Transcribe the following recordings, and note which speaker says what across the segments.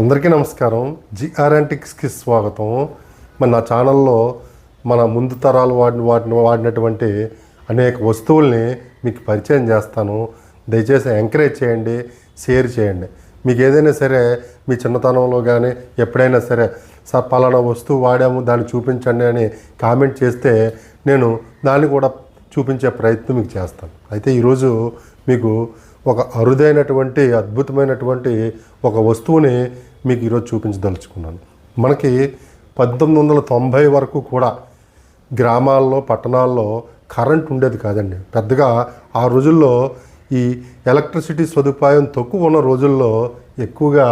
Speaker 1: అందరికీ నమస్కారం. జిఆర్యాంటిక్స్కి స్వాగతం. మన నా ఛానల్లో మన ముందు తరాలు వాడిన వాటిని వాడినటువంటి అనేక వస్తువుల్ని మీకు పరిచయం చేస్తాను. దయచేసి ఎంకరేజ్ చేయండి షేర్ చేయండి. మీకు ఏదైనా సరే మీ చిన్నతనంలో కానీ ఎప్పుడైనా సరే సార్ పలానా వస్తువు వాడాము దాన్ని చూపించండి అని కామెంట్ చేస్తే నేను దాన్ని కూడా చూపించే ప్రయత్నం మీకు చేస్తాను. అయితే ఈరోజు మీకు ఒక అరుదైనటువంటి అద్భుతమైనటువంటి ఒక వస్తువుని మీకు ఈరోజు చూపించదలుచుకున్నాను. మనకి పద్దెనిమిది వందల తొంభై వరకు కూడా గ్రామాల్లో పట్టణాల్లో కరెంట్ ఉండేది కాదండి. పెద్దగా ఆ రోజుల్లో ఈ ఎలక్ట్రిసిటీ సదుపాయం తక్కువ ఉన్న రోజుల్లో ఎక్కువగా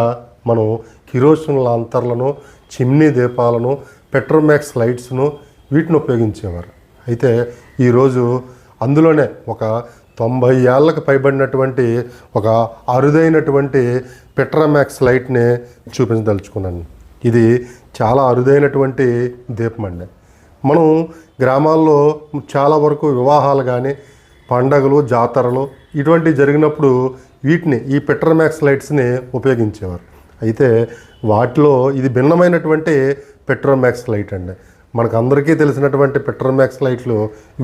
Speaker 1: మనం కిరోసిన్ లాంతర్లను చిమ్నీ దీపాలను పెట్రోమాక్స్ లైట్స్ను వీటిని ఉపయోగించేవారు. అయితే ఈరోజు అందులోనే ఒక తొంభై ఏళ్ళకు పైబడినటువంటి ఒక అరుదైనటువంటి పెట్రోమాక్స్ లైట్ని చూపించదలుచుకున్నాను. ఇది చాలా అరుదైనటువంటి దీపం అండి. మనం గ్రామాల్లో చాలా వరకు వివాహాలు కానీ పండగలు జాతరలు ఇటువంటివి జరిగినప్పుడు వీటిని ఈ పెట్రోమాక్స్ లైట్స్ని ఉపయోగించేవారు. అయితే వాటిలో ఇది భిన్నమైనటువంటి పెట్రోమ్యాక్స్ లైట్ అండి. మనకు అందరికీ తెలిసినటువంటి పెట్రోమ్యాక్స్ లైట్లు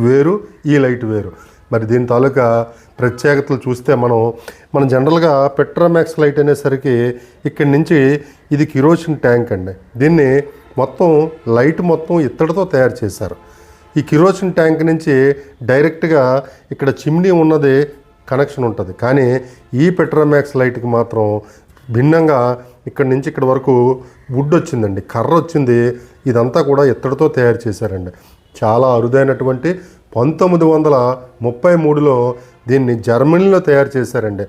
Speaker 1: వేరు ఈ లైట్ వేరు. మరి దీని తాలూకా ప్రత్యేకతలు చూస్తే మనం మనం జనరల్గా పెట్రోమాక్స్ లైట్ అనేసరికి ఇక్కడి నుంచి ఇది కిరోసిన్ ట్యాంక్ అండి. దీన్ని మొత్తం లైట్ మొత్తం ఇత్తడితో తయారు చేశారు. ఈ కిరోసిన్ ట్యాంక్ నుంచి డైరెక్ట్గా ఇక్కడ చిమ్నీ ఉన్నది కనెక్షన్ ఉంటుంది. కానీ ఈ పెట్రోమాక్స్ లైట్కి మాత్రం భిన్నంగా ఇక్కడ నుంచి ఇక్కడ వరకు వుడ్ వచ్చిందండి కర్ర వచ్చింది. ఇదంతా కూడా ఇత్తడితో తయారు చేశారండి. చాలా అరుదైనటువంటి పంతొమ్మిది వందల ముప్పై మూడులో దీన్ని జర్మనీలో తయారు చేశారండి.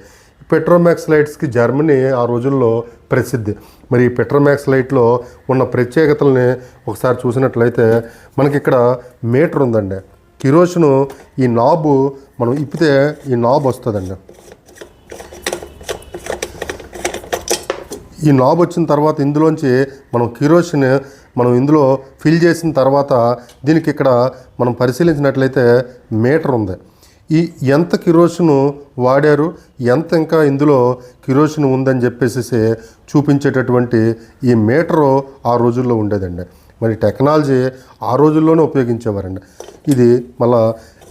Speaker 1: పెట్రోమాక్స్ లైట్స్కి జర్మనీ ఆ రోజుల్లో ప్రసిద్ధి. మరి ఈ పెట్రోమాక్స్ లైట్లో ఉన్న ప్రత్యేకతల్ని ఒకసారి చూసినట్లయితే మనకి ఇక్కడ మీటర్ ఉందండి. కిరోషను ఈ నాబు మనం ఇప్పితే ఈ నాబ్ వస్తుందండి. ఈ నాబ్ వచ్చిన తర్వాత ఇందులోంచి మనం కిరోసిన్ మనం ఇందులో ఫిల్ చేసిన తర్వాత దీనికి ఇక్కడ మనం పరిశీలించినట్లయితే మీటర్ ఉంది. ఈ ఎంత కిరోసిన్ వాడారు ఎంత ఇంకా ఇందులో కిరోసిన్ ఉందని చెప్పేసి చూపించేటటువంటి ఈ మీటరు ఆ రోజుల్లో ఉండేదండి. మరి టెక్నాలజీ ఆ రోజుల్లోనే ఉపయోగించేవారండి. ఇది మళ్ళా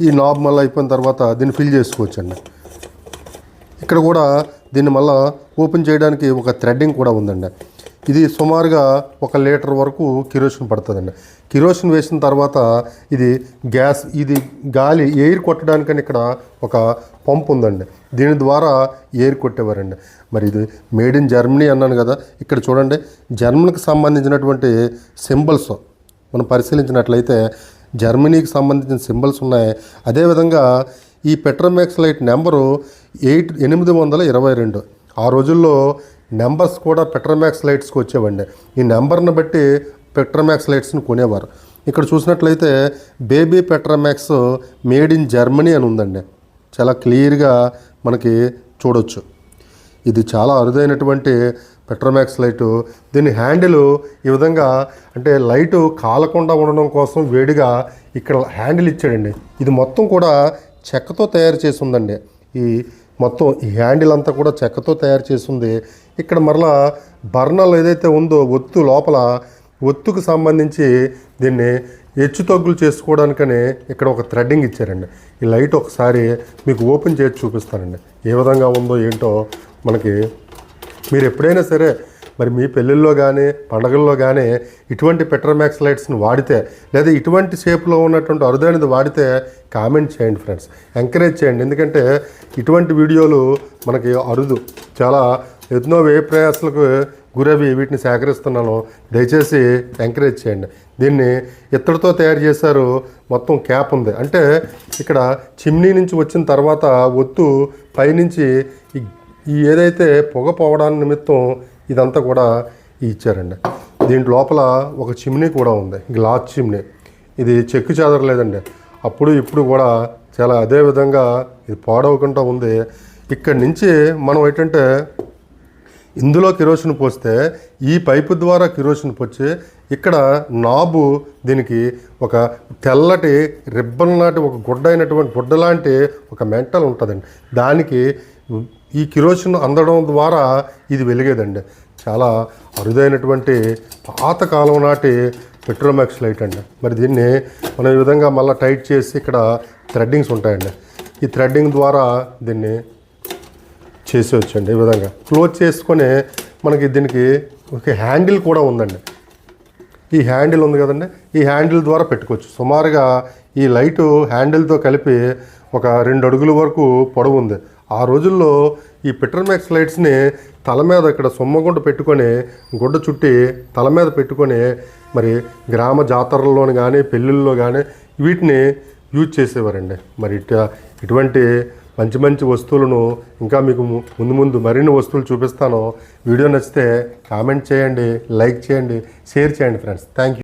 Speaker 1: ఈ నాబ్ మళ్ళీ అయిపోయిన తర్వాత దీన్ని ఫిల్ చేసుకోవచ్చండి. ఇక్కడ కూడా దీన్ని మళ్ళా ఓపెన్ చేయడానికి ఒక థ్రెడ్డింగ్ కూడా ఉందండి. ఇది సుమారుగా ఒక లీటర్ వరకు కిరోసిన్ పడుతుందండి. కిరోసిన్ వేసిన తర్వాత ఇది గ్యాస్ ఇది గాలి ఎయిర్ కొట్టడానికని ఇక్కడ ఒక పంప్ ఉందండి. దీని ద్వారా ఎయిర్ కొట్టేవారండి. మరి ఇది మేడ్ ఇన్ జర్మనీ అన్నాను కదా ఇక్కడ చూడండి. జర్మనీకి సంబంధించినటువంటి సింబల్స్ మనం పరిశీలించినట్లయితే జర్మనీకి సంబంధించిన సింబల్స్ ఉన్నాయి. అదేవిధంగా ఈ పెట్రోమాక్స్ లైట్ నెంబరు ఎయిట్ ఎనిమిది వందల ఇరవై రెండు. ఆ రోజుల్లో నెంబర్స్ కూడా పెట్రోమాక్స్ లైట్స్కి వచ్చేవండి. ఈ నెంబర్ని బట్టి పెట్రోమాక్స్ లైట్స్ని కొనేవారు. ఇక్కడ చూసినట్లయితే baby Petromax made in Germany అని ఉందండి. చాలా క్లియర్గా మనకి చూడొచ్చు. ఇది చాలా అరుదైనటువంటి పెట్రోమాక్స్ లైటు దీని హ్యాండిల్ ఈ విధంగా అంటే లైటు కాలకుండా ఉండడం కోసం వేడిగా ఇక్కడ హ్యాండిల్ ఇచ్చాడండి. ఇది మొత్తం కూడా చెక్కతో తయారు చేసి ఉందండి. ఈ మొత్తం ఈ హ్యాండిల్ అంతా కూడా చెక్కతో తయారు చేసి ఉంది ఇక్కడ మరలా బర్నల్ ఏదైతే ఉందో ఒత్తు లోపల ఒత్తుకు సంబంధించి దీన్ని హెచ్చు తగ్గులు చేసుకోవడానికని ఇక్కడ ఒక థ్రెడ్డింగ్ ఇచ్చారండి. ఈ లైట్ ఒకసారి మీకు ఓపెన్ చేసి చూపిస్తానండి. ఏ విధంగా ఉందో ఏంటో మనకి మీరు ఎప్పుడైనా సరే మరి మీ పెళ్ళిళ్ళలో కానీ పండగల్లో కానీ ఇటువంటి పెట్రోమాక్స్ లైట్స్ని వాడితే లేదా ఇటువంటి షేప్లో ఉన్నటువంటి అరుదైనది వాడితే కామెంట్ చేయండి ఫ్రెండ్స్. ఎంకరేజ్ చేయండి. ఎందుకంటే ఇటువంటి వీడియోలు మనకి అరుదు. చాలా ఎన్నో వ్యయ ప్రయాసాలకు గురవి వీటిని సేకరిస్తున్నాను. దయచేసి ఎంకరేజ్ చేయండి. దీన్ని ఇత్తడితో తయారు చేశారు. మొత్తం క్యాప్ ఉంది. అంటే ఇక్కడ చిమ్నీ నుంచి వచ్చిన తర్వాత ఒత్తు పైనుంచి ఈ ఈ ఏదైతే పొగ పోవడానికి నిమిత్తం ఇదంతా కూడా ఇచ్చారండి. దీంట్ లోపల ఒక చిమ్నీ కూడా ఉంది. Glass chimney. ఇది చెక్కు చెదరలేదండి అప్పుడు ఇప్పుడు కూడా చాలా అదే విధంగా ఇది పాడవకుండా ఉంది. ఇక్కడి నుంచి మనం ఏంటంటే ఇందులో కిరోసిన్ పోస్తే ఈ పైపు ద్వారా కిరోసిన్ పోసి ఇక్కడ నాబు దీనికి ఒక తెల్లటి రిబ్బన్ లాంటి ఒక గుడ్డ అయినటువంటి గుడ్డ లాంటి ఒక మెంటల్ ఉంటుందండి. దానికి ఈ కిరోసిన్ అందడం ద్వారా ఇది వెలిగేదండి. చాలా అరుదైనటువంటి పాతకాలం నాటి పెట్రోమాక్స్ లైట్ అండి. మరి దీన్ని మనం ఈ విధంగా మళ్ళీ టైట్ చేసి ఇక్కడ థ్రెడ్డింగ్స్ ఉంటాయండి. ఈ థ్రెడ్డింగ్ ద్వారా దీన్ని చేసేవచ్చండి ఈ విధంగా. క్లోజ్ చేసుకొని మనకి దీనికి ఒక హ్యాండిల్ కూడా ఉందండి. ఈ హ్యాండిల్ ఉంది కదండి. ఈ హ్యాండిల్ ద్వారా పెట్టుకోవచ్చు. సుమారుగా ఈ లైటు హ్యాండిల్తో కలిపి ఒక రెండు అడుగుల వరకు పొడవు ఉంది. ఆ రోజుల్లో ఈ పిటర్మ్యాక్స్ లైట్స్ని తల మీద ఇక్కడ సొమ్మగుంట పెట్టుకొని గుడ్డ చుట్టి తల మీద పెట్టుకొని మరి గ్రామ జాతరల్లోని కానీ పెళ్ళిళ్ళలో కానీ వీటిని యూజ్ చేసేవారండి. మరి ఇట ఇటువంటి మంచి మంచి వస్తువులను ఇంకా మీకు ము- ముందు ముందు మరిన్ని వస్తువులు చూపిస్తాను. వీడియో నచ్చితే కామెంట్ చేయండి లైక్ చేయండి షేర్ చేయండి ఫ్రెండ్స్. Thank you